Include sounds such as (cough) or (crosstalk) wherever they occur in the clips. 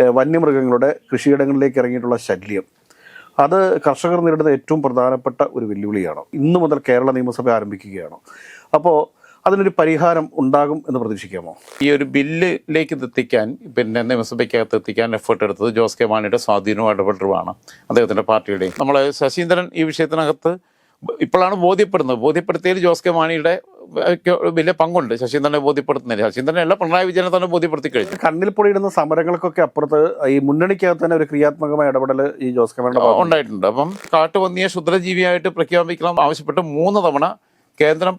വന്യമൃഗങ്ങളുടെ കൃഷിയിടങ്ങളിലേക്ക് ഇറങ്ങിയിട്ടുള്ള ശല്യം. അത് കർഷകർ നേരിടുന്ന ഏറ്റവും പ്രധാനപ്പെട്ട ഒരു വെല്ലുവിളിയാണ്. ഇന്നു മുതൽ കേരള നിയമസഭ ആരംഭിക്കുകയാണ്. അപ്പോൾ അതിനൊരു പരിഹാരം ഉണ്ടാകും എന്ന് പ്രതീക്ഷിക്കാമോ? ഈ ഒരു ബില്ലിലേക്ക് എത്തിക്കാൻ പിന്നെ നിയമസഭയ്ക്കകത്ത് എത്തിക്കാൻ എഫേർട്ട് എടുത്തത് ജോസ് കെ മാണിയുടെ സ്വാധീനവും ഇടപെടലുമാണ് അദ്ദേഹത്തിന്റെ പാർട്ടിയുടെയും. നമ്മൾ ശശീന്ദ്രൻ ഈ വിഷയത്തിനകത്ത് ഇപ്പോഴാണ് ബോധ്യപ്പെടുന്നത്. ബോധ്യപ്പെടുത്തിയതിൽ ജോസ് കെ മാണിയുടെ വലിയ പങ്കുണ്ട്. ശശീന്ദ്രനെ ബോധ്യപ്പെടുത്തുന്നില്ല ശശീന്ദ്രനല്ല പിണറായി വിജയനെ തന്നെ ബോധ്യപ്പെടുത്തി കഴിഞ്ഞു. കണ്ണിൽ പൊടിയിടുന്ന സമരങ്ങൾക്കൊക്കെ അപ്പുറത്ത് ഈ മുന്നണിക്കകത്ത് തന്നെ ഒരു ക്രിയാത്മകമായ ഇടപെടൽ ഈ ജോസ് കെ മാണിയുടെ ഭാഗത്തുനിന്ന് ഉണ്ടായിട്ടുണ്ട്. അപ്പം കാട്ടുപന്നിയെ ക്ഷുദ്രജീവിയായിട്ട് പ്രഖ്യാപിക്കണം ആവശ്യപ്പെട്ട് മൂന്ന് തവണ കേന്ദ്രം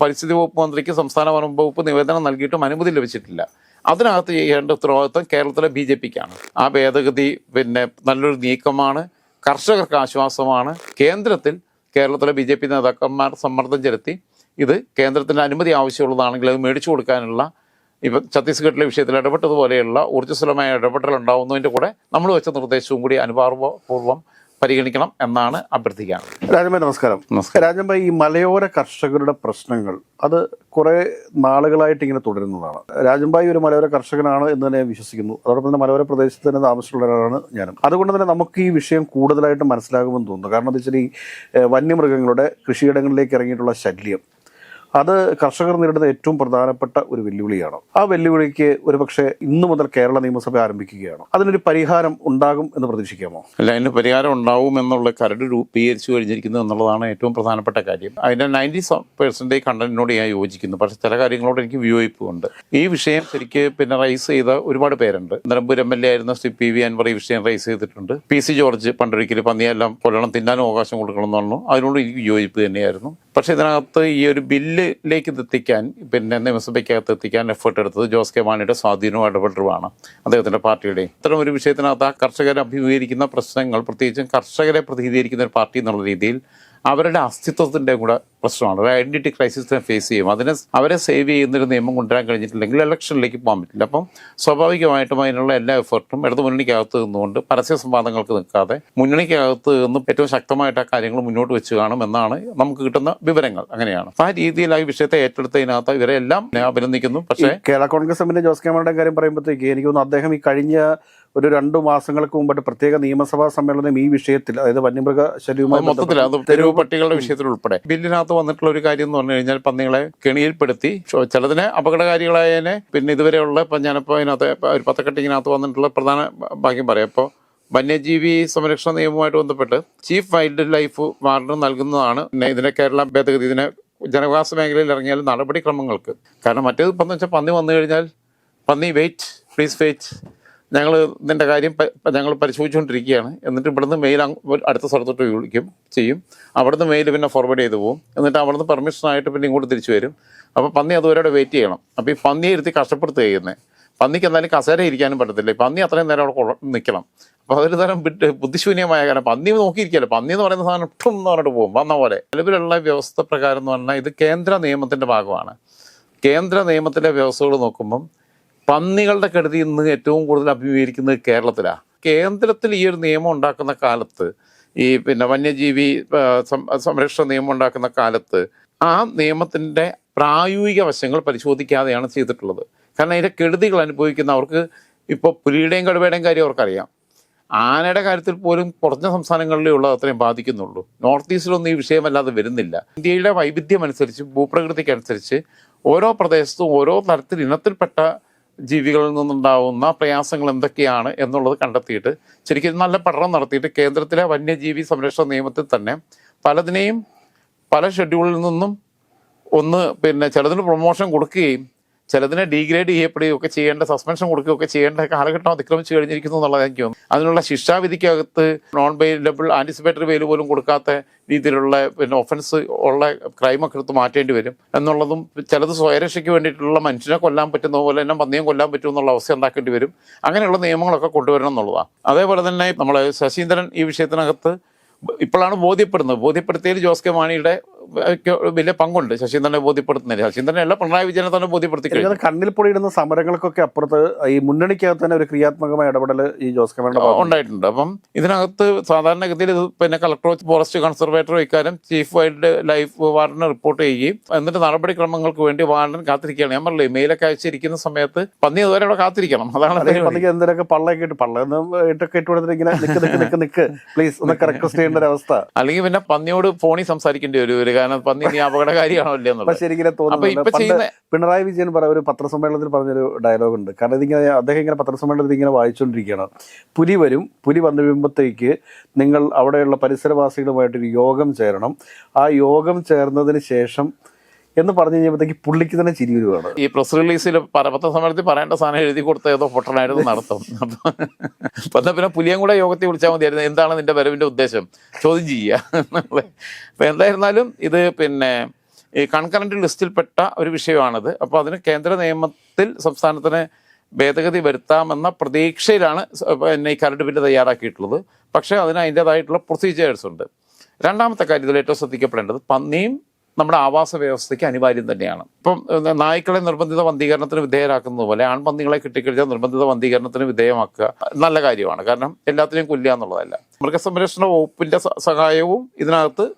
പരിസ്ഥിതി വകുപ്പ് മന്ത്രിക്ക് സംസ്ഥാന വനം വകുപ്പ് നിവേദനം നൽകിയിട്ടും അനുമതി ലഭിച്ചിട്ടില്ല. അതിനകത്ത് ചെയ്യേണ്ട ഉത്തരവാദിത്വം കേരളത്തിലെ ബി ജെ പിക്കാണ്. ആ ഭേദഗതി പിന്നെ നല്ലൊരു നീക്കമാണ്. കർഷകർക്ക് ആശ്വാസമാണ്. കേന്ദ്രത്തിൽ കേരളത്തിലെ ബി ജെ പി നേതാക്കന്മാർ സമ്മർദ്ദം ചെലുത്തി ഇത് കേന്ദ്രത്തിന്റെ അനുമതി ആവശ്യമുള്ളതാണെങ്കിൽ അത് മേടിച്ചു കൊടുക്കാനുള്ള ഇപ്പം ഛത്തീസ്ഗഡിലെ വിഷയത്തിൽ ഇടപെട്ടതുപോലെയുള്ള ഊർജസ്വലമായ ഇടപെടൽ ഉണ്ടാവുന്നതിന്റെ കൂടെ നമ്മൾ വെച്ച നിർദ്ദേശവും കൂടി അനുഭാവപൂർവം പരിഗണിക്കണം എന്നാണ് അഭ്യർത്ഥിക്കുക രാജൻഭായ് നമസ്കാരം. നമസ്കാരം. രാജൻഭായ് ഈ മലയോര കർഷകരുടെ പ്രശ്നങ്ങൾ അത് കുറേ നാളുകളായിട്ട് ഇങ്ങനെ തുടരുന്നതാണ്. രാജൻഭായ് ഒരു മലയോര കർഷകനാണ് എന്ന് തന്നെ വിശ്വസിക്കുന്നു. അതോടൊപ്പം തന്നെ മലയോര പ്രദേശത്ത് തന്നെ താമസമുള്ള ഒരാളാണ് ഞാനും. അതുകൊണ്ട് തന്നെ നമുക്ക് ഈ വിഷയം കൂടുതലായിട്ട് മനസ്സിലാകുമെന്ന് തോന്നുന്നു. കാരണം എന്താ വെച്ചാൽ ഈ വന്യമൃഗങ്ങളുടെ കൃഷിയിടങ്ങളിലേക്ക് ഇറങ്ങിയിട്ടുള്ള ശല്യം അത് കർഷകർ നേരിടുന്ന ഏറ്റവും പ്രധാനപ്പെട്ട ഒരു വെല്ലുവിളിയാണ്. ആ വെല്ലുവിളിക്ക് ഒരുപക്ഷെ ഇന്നു മുതൽ കേരള നിയമസഭ ആരംഭിക്കുകയാണ്. അതിനൊരു പരിഹാരം ഉണ്ടാകും എന്ന് പ്രതീക്ഷിക്കാമോ? അല്ല അതിന് പരിഹാരം ഉണ്ടാവും എന്നുള്ള കരട് രൂപീകരിച്ചു കഴിഞ്ഞിരിക്കുന്നു എന്നുള്ളതാണ് ഏറ്റവും പ്രധാനപ്പെട്ട കാര്യം. അതിന്റെ നയന്റി പെർസെന്റേജ് കണ്ടന്റിനോട് ഞാൻ യോജിക്കുന്നു. പക്ഷേ ചില കാര്യങ്ങളോട് എനിക്ക് വിയോജിപ്പുണ്ട്. ഈ വിഷയം ശരിക്ക് പിന്നെ റൈസ് ചെയ്ത ഒരുപാട് പേരുണ്ട്. നിലമ്പൂർ എം എൽ എ ആയിരുന്ന ശ്രീ പി വി അൻവർ ഈ വിഷയം റൈസ് ചെയ്തിട്ടുണ്ട്. പി സി ജോർജ് പണ്ടൊരിക്കൽ പന്നിയെല്ലാം കൊല്ലണം തിന്നാനും അവകാശം കൊടുക്കണം എന്നു അതിനോട് എനിക്ക് വിയോജിപ്പ് തന്നെയായിരുന്നു. പക്ഷേ ഇതിനകത്ത് ഈ ഒരു ബില്ലിലേക്ക് എത്തിക്കാൻ പിന്നെ നിയമസഭയ്ക്കകത്ത് എത്തിക്കാൻ എഫേർട്ട് എടുത്തത് ജോസ് കെ മാണിയുടെ സ്വാധീനവും ഇടപെടലുമാണ് അദ്ദേഹത്തിന്റെ പാർട്ടിയുടെയും ഇത്തരം ഒരു വിഷയത്തിനകത്ത് ആ കർഷകരെ അഭിമുഖീകരിക്കുന്ന പ്രശ്നങ്ങൾ പ്രത്യേകിച്ചും കർഷകരെ പ്രതിനിധീകരിക്കുന്ന ഒരു പാർട്ടി എന്നുള്ള രീതിയിൽ അവരുടെ അസ്തിത്വത്തിന്റെ കൂടെ പ്രശ്നമാണ്. ഒരു ഐഡന്റിറ്റി ക്രൈസിസിനെ ഫേസ് ചെയ്യും. അതിനെ അവരെ സേവ് ചെയ്യുന്നൊരു നിയമം കൊണ്ടുവരാൻ കഴിഞ്ഞിട്ടില്ലെങ്കിൽ ഇലക്ഷനിലേക്ക് പോകാൻ പറ്റില്ല. അപ്പം സ്വാഭാവികമായിട്ടും അതിനുള്ള എല്ലാ എഫേർട്ടും ഇടതു മുന്നണിക്കകത്ത് നിന്നുകൊണ്ട് പരസ്യ സംവാദങ്ങൾക്ക് നിൽക്കാതെ മുന്നണിക്കകത്ത് നിന്നും ഏറ്റവും ശക്തമായിട്ട് ആ കാര്യങ്ങൾ മുന്നോട്ട് വെച്ച് കാണും എന്നാണ് നമുക്ക് കിട്ടുന്ന വിവരങ്ങൾ. അങ്ങനെയാണ്. ആ രീതിയിൽ ആ വിഷയത്തെ ഏറ്റെടുത്തതിനകത്ത് ഇവരെല്ലാം ഞാൻ അഭിനന്ദിക്കുന്നു. പക്ഷേ കേരള കോൺഗ്രസ് എമ്മിന്റെ ജോസ് കെ മാണിയുടെ കാര്യം പറയുമ്പോഴത്തേക്ക് എനിക്ക് തോന്നുന്നു അദ്ദേഹം ഈ കഴിഞ്ഞ ഒരു രണ്ടു മാസങ്ങൾക്ക് മുമ്പായിട്ട് പ്രത്യേക നിയമസഭാ സമ്മേളനം ഈ വിഷയത്തിൽ അതായത് വന്യമൃഗ ശല്യവുമായി മൊത്തത്തിൽ അത് തെരുവ് പട്ടികളുടെ വിഷയത്തിൽ ഉൾപ്പെടെ ബില്ലിനകത്ത് വന്നിട്ടുള്ള ഒരു കാര്യം എന്ന് പറഞ്ഞു കഴിഞ്ഞാൽ പന്നികളെ കെണിയിൽപ്പെടുത്തി ചിലതിനെ അപകടകാരികളായതിനെ പിന്നെ ഇതുവരെയുള്ള ഇപ്പം ഞാനിപ്പോൾ അതിനകത്ത് ഒരു പത്തക്കെട്ടിങ്ങിനകത്ത് വന്നിട്ടുള്ള പ്രധാന ഭാഗ്യം പറയാം. ഇപ്പോൾ വന്യജീവി സംരക്ഷണ നിയമവുമായിട്ട് ബന്ധപ്പെട്ട് ചീഫ് വൈൽഡ് ലൈഫ് വാർഡൻ നൽകുന്നതാണ്. ഇതിനെ കേരള ഭേദഗതി ഇതിനെ ജനവാസ മേഖലയിൽ ഇറങ്ങിയാൽ നടപടിക്രമങ്ങൾക്ക്. കാരണം മറ്റേത് ഇപ്പം എന്ന് വെച്ചാൽ പന്നി വന്നു കഴിഞ്ഞാൽ പന്നി വെയിറ്റ് പ്ലീസ് വെയിറ്റ് ഞങ്ങൾ ഇതിന്റെ കാര്യം ഞങ്ങൾ പരിശോധിച്ചുകൊണ്ടിരിക്കുകയാണ്. എന്നിട്ട് ഇവിടുന്ന് മെയിൽ അടുത്ത സ്ഥലത്തോട്ട് വിളിക്കും ചെയ്യും. അവിടുന്ന് മെയിൽ പിന്നെ ഫോർവേഡ് ചെയ്ത് പോകും എന്നിട്ട് അവിടുന്ന് പെർമിഷനായിട്ട് പിന്നെ ഇങ്ങോട്ട് തിരിച്ചു വരും. അപ്പോൾ പന്നി അതുവരെ വെയിറ്റ് ചെയ്യണം. അപ്പോൾ ഈ പന്നിയെ ഇരുത്തി കഷ്ടപ്പെടുത്തുക ചെയ്യുന്നത് പന്നിക്ക് എന്തായാലും കസേര ഇരിക്കാനും പറ്റത്തില്ല. പന്നി അത്രയും നേരം അവിടെ നിൽക്കണം അപ്പോൾ അതൊരു തരം വിട്ട് ബുദ്ധിശൂന്യമായ കാരണം പന്നി നോക്കിയിരിക്കുകയല്ലോ? പന്നി എന്ന് പറയുന്ന സാധനം ഒട്ടും എന്ന് പറഞ്ഞിട്ട് പോകും വന്ന പോലെ. നിലവിലുള്ള വ്യവസ്ഥ പ്രകാരം എന്ന് പറഞ്ഞാൽ ഇത് കേന്ദ്ര നിയമത്തിന്റെ ഭാഗമാണ്. കേന്ദ്ര നിയമത്തിലെ വ്യവസ്ഥകൾ നോക്കുമ്പം പന്നികളുടെ കെടുതി ഇന്ന് ഏറ്റവും കൂടുതൽ അഭിമുഖീകരിക്കുന്നത് കേരളത്തിലാണ് കേന്ദ്രത്തിൽ ഈ ഒരു നിയമം ഉണ്ടാക്കുന്ന കാലത്ത് ഈ പിന്നെ വന്യജീവി സംരക്ഷണ നിയമം ഉണ്ടാക്കുന്ന കാലത്ത് ആ നിയമത്തിന്റെ പ്രായോഗിക വശങ്ങൾ പരിശോധിക്കാതെയാണ് ചെയ്തിട്ടുള്ളത്. കാരണം അതിന്റെ കെടുതികൾ അനുഭവിക്കുന്ന അവർക്ക് ഇപ്പോൾ പുലിയുടെയും കടുവയുടെയും കാര്യം അവർക്കറിയാം. ആനയുടെ കാര്യത്തിൽ പോലും കുറഞ്ഞ സംസ്ഥാനങ്ങളിലേ ഉള്ളത് അത്രയും ബാധിക്കുന്നുള്ളൂ. നോർത്ത് ഈസ്റ്റിലൊന്നും ഈ വിഷയമല്ലാതെ വരുന്നില്ല. ഇന്ത്യയുടെ വൈവിധ്യം അനുസരിച്ച് ഭൂപ്രകൃതിക്ക് അനുസരിച്ച് ഓരോ പ്രദേശത്തും ഓരോ തരത്തിൽ ഇനത്തിൽപ്പെട്ട ജീവികളിൽ നിന്നുണ്ടാവുന്ന പ്രയാസങ്ങൾ എന്തൊക്കെയാണ് എന്നുള്ളത് കണ്ടെത്തിയിട്ട് ശരിക്കും നല്ല പഠനം നടത്തിയിട്ട് കേന്ദ്രത്തിലെ വന്യജീവി സംരക്ഷണ നിയമത്തിൽ തന്നെ പലതിനെയും പല ഷെഡ്യൂളിൽ നിന്നും ഒന്ന് പിന്നെ ചിലതിന് പ്രൊമോഷൻ കൊടുക്കുകയും ചിലതിനെ ഡീഗ്രേഡ് ചെയ്യപ്പെടുകയും ഒക്കെ ചെയ്യേണ്ട സസ്പെൻഷൻ കൊടുക്കുകയൊക്കെ ചെയ്യേണ്ട കാലഘട്ടം അതിക്രമിച്ചു കഴിഞ്ഞിരിക്കുന്നു എന്നുള്ളത് എനിക്ക് തോന്നുന്നു അതിനുള്ള ശിക്ഷാവിധിക്കകത്ത് നോൺ ബെയിലബിൾ ആന്റിസിപ്പേറ്ററി ബെയിൽ പോലും കൊടുക്കാത്ത രീതിയിലുള്ള പിന്നെ ഒഫൻസ് ഉള്ള ക്രൈമൊക്കെ എടുത്ത് മാറ്റേണ്ടി വരും. എന്നുള്ളതും ചിലത് സ്വയരക്ഷയ്ക്ക് വേണ്ടിയിട്ടുള്ള മനുഷ്യനെ കൊല്ലാൻ പറ്റുന്ന പോലെ തന്നെ പന്നിയും കൊല്ലാൻ പറ്റും എന്നുള്ള അവസ്ഥ ഉണ്ടാക്കേണ്ടി വരും. അങ്ങനെയുള്ള നിയമങ്ങളൊക്കെ കൊണ്ടുവരണം എന്നുള്ളതാണ് അതേപോലെ തന്നെ നമ്മൾ ശശീന്ദ്രൻ ഈ വിഷയത്തിനകത്ത് ഇപ്പോഴാണ് ബോധ്യപ്പെടുന്നത്. ബോധ്യപ്പെടുത്തിയതിൽ ജോസ് കെ മാണിയുടെ വലിയ പങ്കുണ്ട്. ശശീന്ദ്രനെ ബോധ്യപ്പെടുത്തുന്നില്ല ശശീന്ദ്രനെ അല്ല പിണറായി വിജയനെ തന്നെ ബോധ്യപ്പെടുത്തി കഴിഞ്ഞു കണ്ണിൽ പൊടിയിടുന്ന സമരങ്ങൾക്കൊക്കെ അപ്പുറത്ത് ഈ മുന്നണിക്കകത്ത് തന്നെ ഒരു ക്രിയാത്മകമായ ഇടപെടൽ ഈ ജോസ് ഭാഗത്ത് ഉണ്ടായിട്ടുണ്ട്. അപ്പം ഇതിനകത്ത് സാധാരണഗതിയിൽ ഇത് പിന്നെ കളക്ടർ ഫോറസ്റ്റ് കൺസർവേറ്ററോ ഇക്കാര്യം ചീഫ് വൈൽഡ് ലൈഫ് വാർഡന് റിപ്പോർട്ട് ചെയ്യുകയും എന്നിട്ട് നടപടിക്രമങ്ങൾക്ക് വേണ്ടി വാർഡൻ കാത്തിരിക്കുകയാണ്. ഞാൻ പറഞ്ഞില്ലേ മെയിലൊക്കെ അയച്ചിരിക്കുന്ന സമയത്ത് പന്നി അതുവരെ അവിടെ കാത്തിരിക്കണം. അതാണ് പന്നിക്ക് എന്തിനൊക്കെ പള്ളയൊക്കെ ഇട്ട് പള്ള ഇട്ടൊക്കെ ഇട്ട് കൊടുത്തിട്ട് ഇങ്ങനെ നിക്ക് നിക്ക് നിക്ക് നിക്ക്. പ്ലീസ് ഒന്ന് റിക്വസ്റ്റ് ചെയ്യേണ്ട ഒരു അവസ്ഥ. അല്ലെങ്കിൽ പിന്നെ പന്നിയോട് ഫോണിൽ സംസാരിക്കേണ്ടി വരും ഒരു കാരണം പന്നി നീ അപകടകാരിയാണല്ലേ പണ്ട് ചെയ്യുന്ന പിണറായി വിജയൻ പറ ഒരു പത്രസമ്മേളനത്തിൽ പറഞ്ഞൊരു ഡയലോഗ് ഉണ്ട്. കാരണം ഇതിങ്ങനെ അദ്ദേഹം ഇങ്ങനെ പത്രസമ്മേളനത്തിൽ ഇങ്ങനെ വായിച്ചുകൊണ്ടിരിക്കുകയാണ് പുലി വരും പുലി വന്നു വീഴുമ്പോഴത്തേക്ക് നിങ്ങൾ അവിടെയുള്ള പരിസരവാസികളുമായിട്ടൊരു യോഗം ചേരണം. ആ യോഗം ചേർന്നതിന് ശേഷം എന്ന് പറഞ്ഞു കഴിഞ്ഞപ്പോഴത്തേക്ക് പുള്ളിക്ക് തന്നെ ചിരി വരുവാണ്. ഈ പ്രസ് റിലീസിൽ പരപത്ര സമരത്തിൽ പറയേണ്ട സാധനം എഴുതി കൊടുത്ത ഏതോ പൊട്ടനായിരുന്നു നടത്തും. അപ്പം എന്നാൽ എന്നാ പിന്നെ പുലിയും കൂടെ യോഗത്തിൽ വിളിച്ചാൽ മതിയായിരുന്നു. എന്താണ് നിന്റെ വരവിന്റെ ഉദ്ദേശം? ചോദ്യം ചെയ്യുക. അപ്പം എന്തായിരുന്നാലും ഇത് പിന്നെ ഈ കൺകറന്റ് ലിസ്റ്റിൽപ്പെട്ട ഒരു വിഷയമാണിത്. അപ്പോൾ അതിന് കേന്ദ്ര നിയമത്തിൽ സംസ്ഥാനത്തിന് ഭേദഗതി വരുത്താമെന്ന പ്രതീക്ഷയിലാണ് പിന്നെ ഈ കരട് ബില്ല് തയ്യാറാക്കിയിട്ടുള്ളത്. പക്ഷേ അതിന് അതിന്റെതായിട്ടുള്ള പ്രൊസീജിയേഴ്സ് ഉണ്ട്. രണ്ടാമത്തെ കാര്യം ഇതിൽ ഏറ്റവും ശ്രദ്ധിക്കപ്പെടേണ്ടത് പന്നിയും നമ്മുടെ ആവാസ വ്യവസ്ഥയ്ക്ക് അനിവാര്യം തന്നെയാണ്. ഇപ്പം നായ്ക്കളെ നിർബന്ധിത വന്ധീകരണത്തിന് വിധേയരാക്കുന്നത് പോലെ ആൺപന്നികളെ കിട്ടിക്കഴിഞ്ഞാൽ നിർബന്ധിത വന്ധീകരണത്തിന് വിധേയമാക്കുക നല്ല കാര്യമാണ്. കാരണം എല്ലാത്തിനെയും കൊല്ലുക എന്നുള്ളതല്ല. മൃഗസംരക്ഷണ വകുപ്പിന്റെ സഹായവും ഇതിനകത്ത്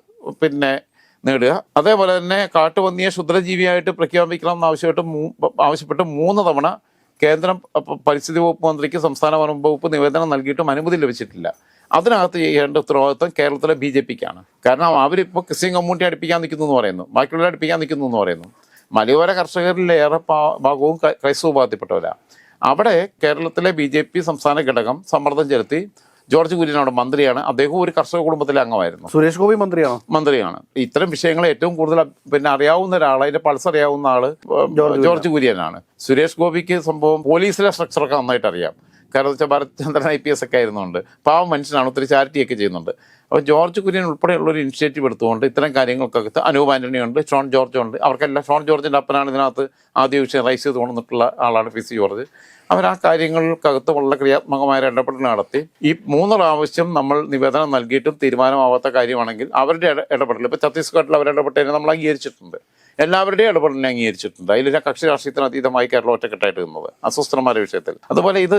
പിന്നെ നേടുക. അതേപോലെ തന്നെ കാട്ടുപന്നിയെ ശുദ്രജീവിയായിട്ട് പ്രഖ്യാപിക്കണം എന്നാവശ്യമായിട്ട് മൂ- ആവശ്യപ്പെട്ട് മൂന്ന് തവണ കേന്ദ്രം പരിസ്ഥിതി വകുപ്പ് മന്ത്രിക്ക് സംസ്ഥാന വനം വകുപ്പ് നിവേദനം നൽകിയിട്ടും അനുമതി ലഭിച്ചിട്ടില്ല. അതിനകത്ത് ചെയ്യേണ്ട ഉത്തരവാദിത്വം കേരളത്തിലെ ബി ജെ പിക്കാണ്. കാരണം അവരിപ്പോൾ ക്രിസ്ത്യൻ കമ്മ്യൂണിറ്റി അടുപ്പിക്കാൻ നിൽക്കുന്നു എന്ന് പറയുന്നു. ബാക്കിയുള്ളവരെ അടുപ്പിക്കാൻ നിൽക്കുന്നു എന്ന് പറയുന്നു. മലയോര കർഷകരിലെ ഏറെ പാ- ഭാഗവും ക്രൈ- ക്രൈസ്തവ വിഭാഗത്തിൽപ്പെട്ടവരാണ് അവിടെ കേരളത്തിലെ ബി ജെ പി സംസ്ഥാന ഘടകം സമ്മർദ്ദം ചെലുത്തി ജോർജ് കുര്യൻ അവിടെ മന്ത്രിയാണ്. അദ്ദേഹവും ഒരു കർഷക കുടുംബത്തിലെ അംഗമായിരുന്നു. സുരേഷ് ഗോപി മന്ത്രിയാണ്? മന്ത്രിയാണ്. ഇത്തരം വിഷയങ്ങൾ ഏറ്റവും കൂടുതൽ പിന്നെ അറിയാവുന്ന ഒരാൾ അതിന്റെ പൾസ് അറിയാവുന്ന ആൾ ജോർജ് കുര്യനാണ്. സുരേഷ് ഗോപിക്ക് സംഭവം പോലീസിലെ സ്ട്രക്ചറൊക്കെ നന്നായിട്ട് അറിയാം. കാരണം വെച്ചാൽ ഭരത്ചന്ദ്രൻ ഐ പി എസ് ഒക്കെ ആയിരുന്നുണ്ട്. പാവം മനുഷ്യനാണ് ഒത്തിരി ചാരിറ്റി ഒക്കെ ചെയ്യുന്നുണ്ട്. അപ്പോൾ ജോർജ് കുര്യൻ ഉൾപ്പെടെയുള്ള ഒരു ഇനിഷ്യേറ്റീവ് എടുത്തുകൊണ്ട് ഇത്തരം കാര്യങ്ങൾക്കകത്ത് അനൂപ് ആന്റണി ഉണ്ട് ഷോൺ ജോർജ് ഉണ്ട്. അവർക്കെല്ലാം ഷോൺ ജോർജിന്റെ അപ്പനാണ് ഇതിനകത്ത് ആദ്യ വിഷയം റൈസ് ചെയ്ത് കൊണ്ടുവന്നിട്ടുള്ള ആളാണ് പി സി ജോർജ്. അവർ ആ കാര്യങ്ങൾക്കകത്ത് വളരെ ക്രിയാത്മകമായ ഇടപെടൽ നടത്തി. ഈ മൂന്ന് പ്രാവശ്യം നമ്മൾ നിവേദനം നൽകിയിട്ടും തീരുമാനമാവാത്ത കാര്യമാണെങ്കിൽ അവരുടെ ഇടപെടൽ ഇപ്പോൾ ഛത്തീസ്ഗഡിൽ അവർ ഇടപെട്ടതിനെ നമ്മൾ അംഗീകരിച്ചിട്ടുണ്ട്. എല്ലാവരുടെയും ഇടപെടലിനെ അംഗീകരിച്ചിട്ടുണ്ട്. അതിൽ കക്ഷി രാഷ്ട്രീയത്തിന് അതീതമായി കേരളം ഒറ്റക്കെട്ടായിട്ട് നിന്നത് അസ്വസ്ഥന്മാരുടെ വിഷയത്തിൽ. അതുപോലെ ഇത്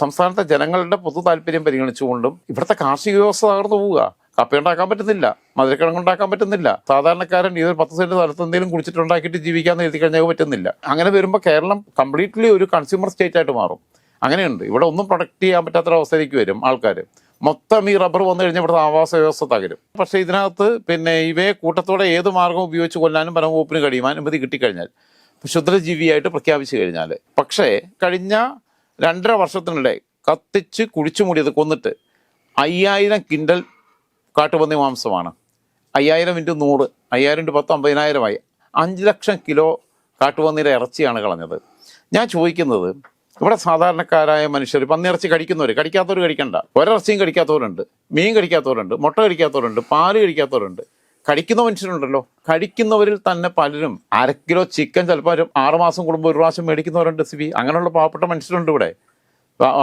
സംസ്ഥാനത്തെ ജനങ്ങളുടെ പൊതു താല്പര്യം പരിഗണിച്ചുകൊണ്ടും ഇവിടുത്തെ കാർഷിക വ്യവസ്ഥ തകർന്നു പോവുക. കപ്പ ഉണ്ടാക്കാൻ പറ്റുന്നില്ല മധുരക്കിഴങ്ങ് ഉണ്ടാക്കാൻ പറ്റുന്നില്ല സാധാരണക്കാരൻ ഇതൊരു പത്ത് സെന്റ് സ്ഥലത്ത് എന്തെങ്കിലും കുടിച്ചിട്ടുണ്ടാക്കിയിട്ട് ജീവിക്കാന്ന് എഴുതി കഴിഞ്ഞാൽ പറ്റുന്നില്ല. അങ്ങനെ വരുമ്പോൾ കേരളം കംപ്ലീറ്റ്ലി ഒരു കൺസ്യൂമർ സ്റ്റേറ്റ് ആയിട്ട് മാറും. അങ്ങനെയുണ്ട്. ഇവിടെ ഒന്നും പ്രൊഡക്റ്റ് ചെയ്യാൻ പറ്റാത്തൊരവസ്ഥയിലേക്ക് വരും ആൾക്കാർ മൊത്തം ഈ റബ്ബർ വന്നു കഴിഞ്ഞാൽ ഇവിടുത്തെ ആവാസ വ്യവസ്ഥ തകരും. പക്ഷേ ഇതിനകത്ത് പിന്നെ ഇവയെ കൂട്ടത്തോടെ ഏത് മാർഗം ഉപയോഗിച്ച് കൊല്ലാനും വനംവകുപ്പിന് കഴിയും അനുമതി കിട്ടിക്കഴിഞ്ഞാൽ ക്ഷുദ്രജീവിയായിട്ട് പ്രഖ്യാപിച്ചു കഴിഞ്ഞാൽ പക്ഷേ കഴിഞ്ഞ രണ്ടര വർഷത്തിനിടെ കത്തിച്ച് കുഴിച്ചു മൂടിയത് കൊന്നിട്ട് അയ്യായിരം കിൻഡൽ കാട്ടുപന്നി മാംസമാണ്. അയ്യായിരം ഇന്റു നൂറ് അയ്യായിരം ഇന്റു പത്ത് അമ്പതിനായിരമായി അഞ്ച് ലക്ഷം കിലോ കാട്ടുപന്നിയുടെ ഇറച്ചിയാണ് കളഞ്ഞത്. ഞാൻ ചോദിക്കുന്നത് ഇവിടെ സാധാരണക്കാരായ മനുഷ്യർ പന്നിയിറച്ചി കഴിക്കുന്നവർ കഴിക്കാത്തവർ കഴിക്കണ്ട ഒരിറച്ചിയും കഴിക്കാത്തവരുണ്ട് മീൻ കഴിക്കാത്തവരുണ്ട് മുട്ട കഴിക്കാത്തവരുണ്ട് പാൽ കഴിക്കാത്തവരുണ്ട് കഴിക്കുന്ന മനുഷ്യരുണ്ടല്ലോ. കഴിക്കുന്നവരിൽ തന്നെ പലരും അര കിലോ ചിക്കൻ ചിലപ്പോൾ ഒരു ആറുമാസം കൂടുമ്പോൾ ഒരു പ്രാവശ്യം മേടിക്കുന്നവരുണ്ട് സിബി. അങ്ങനെയുള്ള പാവപ്പെട്ട മനുഷ്യരുണ്ട് ഇവിടെ.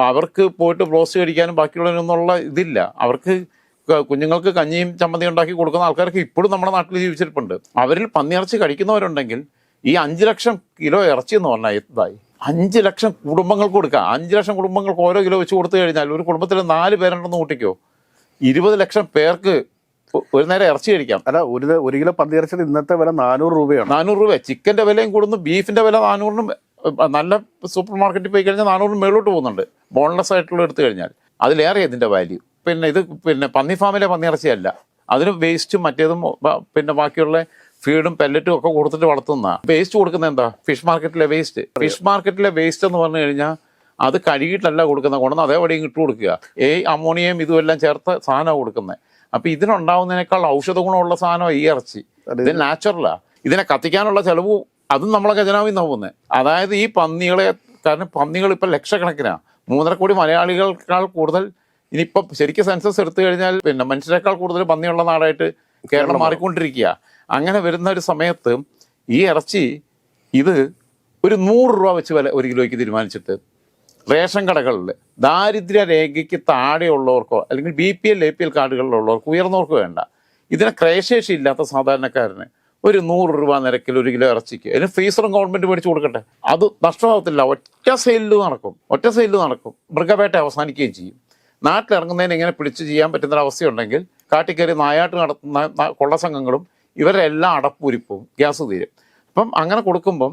അവർക്ക് പോയിട്ട് ബ്രോസ്റ്റ് കഴിക്കാനും ബാക്കിയുള്ളതിനൊന്നുള്ള ഇതില്ല. അവർക്ക് കുഞ്ഞുങ്ങൾക്ക് കഞ്ഞിയും ചമ്മന്തി ഉണ്ടാക്കി കൊടുക്കുന്ന ആൾക്കാർക്ക് ഇപ്പോഴും നമ്മുടെ നാട്ടിൽ ജീവിച്ചിരിപ്പുണ്ട്. അവരിൽ പന്നിയിറച്ചി കഴിക്കുന്നവരുണ്ടെങ്കിൽ ഈ അഞ്ച് ലക്ഷം കിലോ ഇറച്ചി എന്ന് പറഞ്ഞാൽ ഇതായി അഞ്ച് ലക്ഷം കുടുംബങ്ങൾക്ക് കൊടുക്കുക അഞ്ച് ലക്ഷം കുടുംബങ്ങൾക്ക് ഓരോ കിലോ വെച്ച് കൊടുത്തു കഴിഞ്ഞാൽ ഒരു കുടുംബത്തിൽ നാല് പേരുണ്ടെന്ന് കൂട്ടിക്കോ. ഇരുപത് ലക്ഷം പേർക്ക് ഒരു നേരം ഇറച്ചി കഴിക്കാം. അല്ല ഒരു ഒരു കിലോ പന്നിയിറച്ചിയുടെ ഇന്നത്തെ വില നാനൂറ് രൂപയാണ്. നാനൂറ് രൂപ ചിക്കന്റെ വിലയും കൂടുന്നു ബീഫിന്റെ വില നാനൂറിനും നല്ല സൂപ്പർ മാർക്കറ്റിൽ പോയി കഴിഞ്ഞാൽ നാനൂറിന് മേളോട്ട് പോകുന്നുണ്ട്. ബോൺലെസ് ആയിട്ടുള്ള എടുത്തു കഴിഞ്ഞാൽ. അതിലേറെ ഇതിന്റെ വാല്യൂ പിന്നെ ഇത് പിന്നെ പന്നി ഫാമിലെ പന്നി ഇറച്ചിയല്ല. അതിന് വേസ്റ്റും മറ്റേതും പിന്നെ ബാക്കിയുള്ള ഫീഡും പെല്ലറ്റും ഒക്കെ കൊടുത്തിട്ട് വളർത്തുന്ന വേസ്റ്റ് കൊടുക്കുന്നത് എന്താ? ഫിഷ് മാർക്കറ്റിലെ വേസ്റ്റ് ഫിഷ് മാർക്കറ്റിലെ വേസ്റ്റ് എന്ന് പറഞ്ഞു കഴിഞ്ഞാൽ അത് കഴുകിയിട്ടല്ല കൊടുക്കുന്ന കൊണ്ടുവന്ന് അതേപടിയും ഇട്ട് കൊടുക്കുക. ഏ അമോണിയയും ഇതും എല്ലാം ചേർത്ത് സാധനമാണ് കൊടുക്കുന്നത് അപ്പൊ ഇതിനുണ്ടാവുന്നതിനേക്കാൾ ഔഷധ ഗുണമുള്ള സാധനം ഈ ഇറച്ചി. ഇത് നാച്ചുറലാ ഇതിനെ കത്തിക്കാനുള്ള ചെലവ് അതും നമ്മളെ ഖജനാവിൽ നിന്ന് പോകുന്നത് അതായത് ഈ പന്നികളെ കാരണം പന്നികൾ ഇപ്പം ലക്ഷക്കണക്കിനാണ് മൂന്നര കോടി മലയാളികൾക്കാൾ കൂടുതൽ ഇനിയിപ്പം ശരിക്കും സെൻസസ് എടുത്തു കഴിഞ്ഞാൽ പിന്നെ മനുഷ്യരെക്കാൾ കൂടുതൽ പന്നിയുള്ള നാടായിട്ട് കേരളം മാറിക്കൊണ്ടിരിക്കുക. അങ്ങനെ വരുന്ന ഒരു സമയത്ത് ഈ ഇറച്ചി ഇത് ഒരു നൂറ് രൂപ വെച്ച് വില ഒരു കിലോയ്ക്ക് തീരുമാനിച്ചിട്ട് റേഷൻ കടകളിൽ ദാരിദ്ര്യ രേഖയ്ക്ക് താഴെയുള്ളവർക്കോ അല്ലെങ്കിൽ B P L A P L കാർഡുകളിലുള്ളവർക്കോ ഉയർന്നവർക്ക് വേണ്ട. ഇതിന് ക്രയശേഷി ഇല്ലാത്ത സാധാരണക്കാരന് ഒരു നൂറ് രൂപ നിരക്കിൽ ഒരു കിലോ ഇറച്ചിക്ക് അതിന് ഫ്രീസറും ഗവൺമെന്റ് മേടിച്ചു കൊടുക്കട്ടെ. അത് നഷ്ടമാകത്തില്ല ഒറ്റ സെയിലിൽ നടക്കും. ഒറ്റ സെയിലിൽ നടക്കും. മൃഗവേട്ട അവസാനിക്കുകയും ചെയ്യും. നാട്ടിലിറങ്ങുന്നതിന് ഇങ്ങനെ പിടിച്ചു ചെയ്യാൻ പറ്റുന്ന കാട്ടിക്കയറി നായാട്ട് നടത്തുന്ന കൊള്ള കൊള്ളസംഘങ്ങളും ഇവരുടെ എല്ലാ അടപ്പൂരിപ്പോവും ഗ്യാസ് തീരും. അപ്പം അങ്ങനെ കൊടുക്കുമ്പം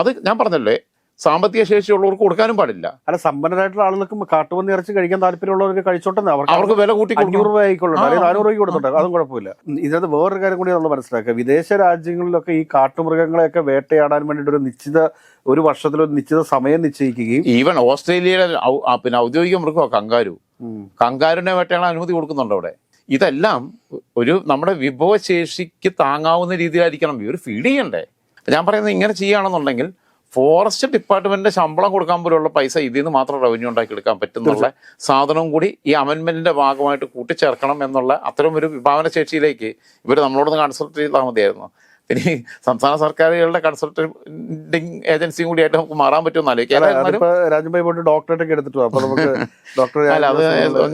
അത് ഞാൻ പറഞ്ഞല്ലേ സാമ്പത്തിക ശേഷിയുള്ളവർക്ക് കൊടുക്കാനും പാടില്ല. അല്ല സമ്പന്നരായിട്ടുള്ള ആളുകൾക്ക് കാട്ടുപന്നി ഇറച്ചി കഴിക്കാൻ താല്പര്യമുള്ളവർക്ക് കഴിച്ചോട്ടെ അവർക്ക് അവർക്ക് വില കൂട്ടി അഞ്ഞൂറ് രൂപ ആയിക്കൊള്ളട്ടെ അല്ലെങ്കിൽ നാനൂറ് രൂപയ്ക്ക് കൊടുത്തോട്ടെ അതും കുഴപ്പമില്ല. ഇതിനകത്ത് വേറൊരു കാര്യം കൂടി നമ്മൾ മനസ്സിലാക്കുക. വിദേശ രാജ്യങ്ങളിലൊക്കെ ഈ കാട്ടുമൃഗങ്ങളെയൊക്കെ വേട്ടയാടാൻ വേണ്ടിയിട്ട് ഒരു നിശ്ചിത ഒരു വർഷത്തിൽ ഒരു നിശ്ചിത സമയം നിശ്ചയിക്കുകയും ഈവൻ ഓസ്ട്രേലിയയിലെ പിന്നെ ഔദ്യോഗിക മൃഗമാണ് കങ്കാരു. കങ്കാരുനെ കങ്കാരുവിനെ വേട്ടയാൻ അനുമതി കൊടുക്കുന്നുണ്ട് അവിടെ. ഇതെല്ലാം ഒരു നമ്മുടെ വിഭവശേഷിക്ക് താങ്ങാവുന്ന രീതിയിലായിരിക്കണം. ഇവർ ഫീഡ് ചെയ്യണ്ടേ? ഞാൻ പറയുന്നത് ഇങ്ങനെ ചെയ്യുകയാണെന്നുണ്ടെങ്കിൽ ഫോറസ്റ്റ് ഡിപ്പാർട്ട്മെന്റിന്റെ ശമ്പളം കൊടുക്കാൻ പോലുള്ള പൈസ ഇതിൽ നിന്ന് മാത്രം റവന്യൂ ഉണ്ടാക്കിയെടുക്കാൻ പറ്റുന്നുള്ള സാധനവും കൂടി ഈ അമെന്റ്മെന്റിന്റെ ഭാഗമായിട്ട് കൂട്ടിച്ചേർക്കണം എന്നുള്ള അത്തരം ഒരു വിഭാവന ശേഷിയിലേക്ക് ഇവർ നമ്മളോടൊന്ന് കൺസൾട്ട് ചെയ്താൽ മതിയായിരുന്നു. ഈ സംസ്ഥാന സർക്കാരുകളുടെ കൺസൾട്ടിംഗ് ഏജൻസിയും കൂടിയായിട്ട് നമുക്ക് മാറാൻ പറ്റുമെന്ന് ആലോചിക്കാം ഡോക്ടറേറ്റ് ഒക്കെ എടുത്തിട്ട്. അപ്പൊ നമുക്ക് (laughs) ഡോക്ടർ അല്ല അത്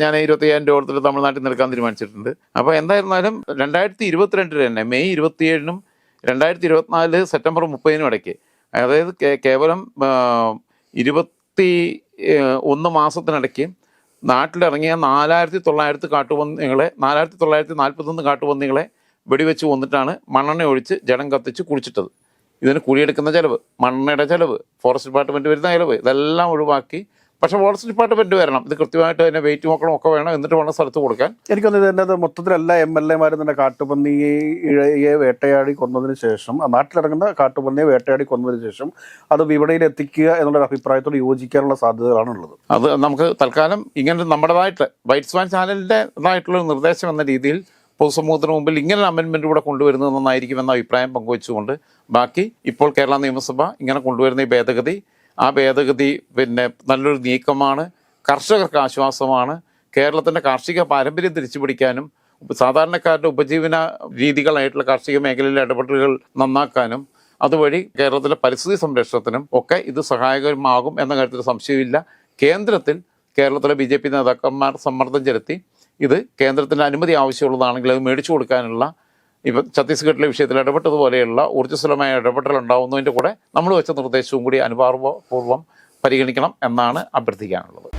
ഞാൻ ഇരുപത്തി അയ്യായിരം രൂപ കൊടുത്തിട്ട് തമിഴ്നാട്ടിൽ നിൽക്കാൻ തീരുമാനിച്ചിട്ടുണ്ട് അപ്പൊ എന്തായിരുന്നാലും രണ്ടായിരത്തി ഇരുപത്തിരണ്ടിൽ തന്നെ മെയ് ഇരുപത്തിയേഴിനും രണ്ടായിരത്തി ഇരുപത്തിനാല് സെപ്റ്റംബർ മുപ്പതിനും ഇടയ്ക്ക് അതായത് കേവലം ഇരുപത്തി ഒന്ന് മാസത്തിനിടയ്ക്ക് നാട്ടിലിറങ്ങിയ നാലായിരത്തി തൊള്ളായിരത്തി കാട്ടുപന്നികളെ നാലായിരത്തി തൊള്ളായിരത്തി നാൽപ്പത്തൊന്ന് കാട്ടുപന്നികളെ വെടിവെച്ച് കൊന്നിട്ടാണ് മണ്ണെണ്ണ ഒഴിച്ച് ജഡം കത്തിച്ച് കുളിച്ചിട്ടത് ഇതിന് കുഴിയെടുക്കുന്ന ചിലവ് മണ്ണെണ്ണയുടെ ചിലവ് ഫോറസ്റ്റ് ഡിപ്പാർട്ട്മെന്റ് വരുന്ന ചിലവ് ഇതെല്ലാം ഒഴിവാക്കി. പക്ഷേ ഫോറസ്റ്റ് ഡിപ്പാർട്ട്മെന്റ് വരണം. ഇത് കൃത്യമായിട്ട് അതിനെ വെയിറ്റ് നോക്കണം ഒക്കെ വേണം. എന്നിട്ട് വേണം സ്ഥലത്ത് കൊടുക്കാൻ. എനിക്കൊന്നും തന്നെ മൊത്തത്തിൽ എല്ലാ എം എൽ എമാരും തന്നെ കാട്ടുപന്നിയെ ഇഴയെ വേട്ടയാടി കൊന്നതിന് ശേഷം ആ നാട്ടിലിറങ്ങുന്ന കാട്ടുപന്നിയെ വേട്ടയാടി കൊന്നതിന് ശേഷം അത് വിപണിയിൽ എത്തിക്കുക എന്നുള്ള അഭിപ്രായത്തോട് യോജിക്കാനുള്ള സാധ്യതകളാണ് ഉള്ളത് അത് നമുക്ക് തൽക്കാലം ഇങ്ങനെ നമ്മുടേതായിട്ട് വൈറ്റ്സ് മാൻ ചാനലിന്റെ ഇതായിട്ടുള്ള ഒരു നിർദ്ദേശം എന്ന രീതിയിൽ പൊതുസമൂഹത്തിന് മുമ്പിൽ ഇങ്ങനെ അമെൻമെന്റ് കൂടെ കൊണ്ടുവരുന്നത് നന്നായിരിക്കും എന്ന അഭിപ്രായം പങ്കുവച്ചുകൊണ്ട് ബാക്കി ഇപ്പോൾ കേരള നിയമസഭ ഇങ്ങനെ കൊണ്ടുവരുന്ന ഈ ഭേദഗതി ആ ഭേദഗതി പിന്നെ നല്ലൊരു നീക്കമാണ് കർഷകർക്ക് ആശ്വാസമാണ് കേരളത്തിന്റെ കാർഷിക പാരമ്പര്യം തിരിച്ചു പിടിക്കാനും സാധാരണക്കാരുടെ ഉപജീവന രീതികളായിട്ടുള്ള കാർഷിക മേഖലയിലെ ഇടപെടലുകൾ നന്നാക്കാനും അതുവഴി കേരളത്തിലെ പരിസ്ഥിതി സംരക്ഷണത്തിനും ഒക്കെ ഇത് സഹായകരമാകും എന്ന കാര്യത്തിൽ സംശയമില്ല. കേന്ദ്രത്തിൽ കേരളത്തിലെ ബി നേതാക്കന്മാർ സമ്മർദ്ദം ചെലുത്തി ഇത് കേന്ദ്രത്തിന്റെ അനുമതി ആവശ്യമുള്ളതാണെങ്കിൽ അത് മേടിച്ചു കൊടുക്കാനുള്ള ഇപ്പം ഛത്തീസ്ഗഡിലെ വിഷയത്തിൽ ഇടപെട്ടതുപോലെയുള്ള ഊർജസ്വലമായ ഇടപെടൽ ഉണ്ടാവുന്നതിന്റെ കൂടെ നമ്മൾ വെച്ച നിർദ്ദേശവും കൂടി അനുഭാവപൂർവം പരിഗണിക്കണം എന്നാണ് അഭ്യർത്ഥിക്കാനുള്ളത്.